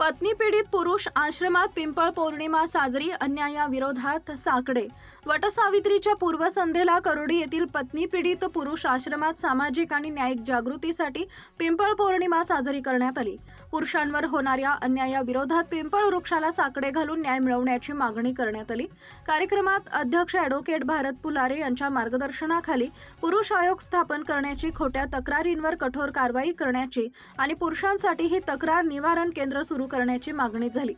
पुरुष आश्रमात पिंपळ पौर्णिमा साजरी अन्यायाविरोधात साकडे. वटसावित्रीच्या पूर्वसंध्येला करोडी येथील पत्नी पीडित पुरुष आश्रमात सामाजिक आणि न्यायिक जागृतीसाठी पिंपळ पौर्णिमा साजरी करण्यात आली. पुरुषांवर होणाऱ्या अन्यायाविरोधात पिंपळ वृक्षाला साकडे घालून न्याय मिळवण्याची मागणी करण्यात आली. कार्यक्रमात अध्यक्ष ॲडव्होकेट भारत पुलारे यांच्या मार्गदर्शनाखाली पुरुष आयोग स्थापन करण्याची खोट्या तक्रारींवर कठोर कारवाई करण्याची आणि पुरुषांसाठी ही तक्रार निवारण केंद्र सुरू करण्याची मागणी झाली.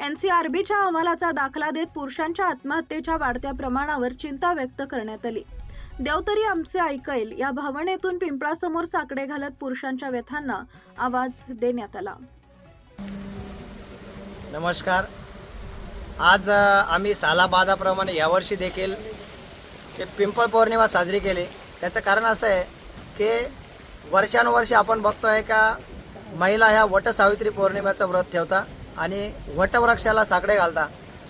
एनसीआरबीच्या अहवालाचा दाखला देत पुरुषांच्या आत्महत्येच्या वाढत्या प्रमाणावर चिंता व्यक्त करण्यात आली. देव तरी आमचे ऐकेल या भावनेतून पिंपळासमोर साकडे घालत पुरुषांच्या व्यथांना आवाज देण्यात आला. नमस्कार. आज आम्ही सालाबादाप्रमाणे यावर्षी देखील पिंपळ पौर्णिमा साजरी केली. त्याचं कारण असं आहे की वर्षानुवर्षी आपण बघतोय का महिला ह्या वटसावित्री पौर्णिमेचं व्रत ठेवता आणि वटवृक्षाला साकडे घालता.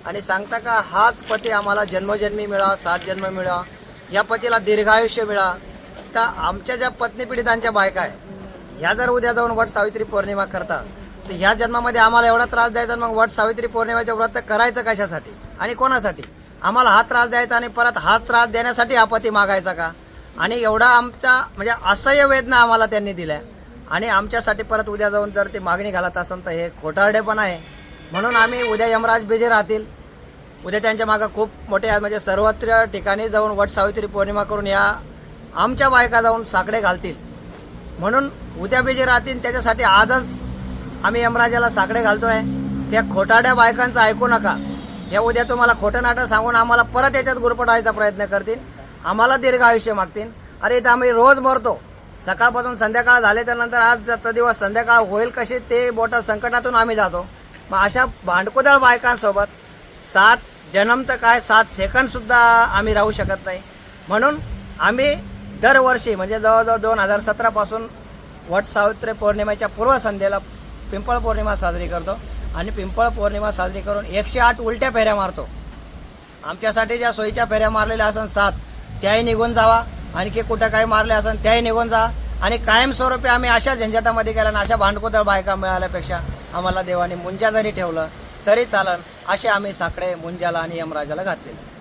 आणि सांगता का हाच पती आम्हाला जन्मजन्मी मिळावा सात जन्म मिळावा या पतीला दीर्घायुष्य मिळा. तर आमच्या ज्या पत्नी पीडितांच्या बायका आहे ह्या जर उद्या जाऊन वट सावित्री पौर्णिमा करतात तर ह्या जन्मामध्ये आम्हाला एवढा त्रास द्यायचा मग वट सावित्री पौर्णिमेचं व्रत करायचं कशासाठी आणि कोणासाठी? आम्हाला हा त्रास द्यायचा आणि परत हा त्रास देण्यासाठी हा पती मागायचा का? आणि एवढा आमचा म्हणजे असह्य वेदना आम्हाला त्यांनी दिल्या. आणि आमच्यासाठी परत उद्या जाऊन जर ते मागणी घालत असेल तर हे खोटारडेपण आहे. म्हणून आम्ही उद्या यमराज बेजे राहतील. उद्या त्यांच्या मागं खूप मोठे म्हणजे सर्वत्र ठिकाणी जाऊन वट सावित्री पौर्णिमा करून या आमच्या बायका जाऊन साकडे घालतील. म्हणून उद्या बेजे राहतील. त्याच्यासाठी आजच आम्ही यमराजाला साकडे आहे त्या खोटाड्या बायकांचं ऐकू नका. या उद्या तुम्हाला खोटं नाटं सांगून आम्हाला परत याच्यात गुरपटायचा प्रयत्न करतील. आम्हाला दीर्घ आयुष्य मागतील. अरे इथं आम्ही रोज मरतो. सकाळपासून संध्याकाळ झाले त्यानंतर आजचा दिवस संध्याकाळ होईल कशी ते बोट संकटातून आम्ही जातो. मग अशा भांडकुदळ बायकांसोबत सात जन्म तर काय सात सेकंद सुद्धा आम्ही राहू शकत नाही. म्हणून आम्ही दरवर्षी म्हणजे जवळजवळ दोन हजार सतरापासून वट सावित्री पौर्णिमेच्या पूर्वसंध्येला पिंपळ पौर्णिमा साजरी करतो आणि पिंपळ पौर्णिमा साजरी करून एकशे आठ उलट्या फेऱ्या मारतो. आमच्यासाठी ज्या सोयीच्या फेऱ्या मारलेल्या असन सात त्याही निघून जावा. आणखी कुठं काही मारले असन त्याही निघून जा. आणि कायमस्वरूपी आम्ही अशा झंझटामध्ये गेल्या आणि अशा भांडकुदळ बायका मिळाल्यापेक्षा आम्हाला देवाने मुंजा जरी ठेवलं तरी चालन असे आम्ही साकडे मुंजाला आणि यमराजाला घातलेले.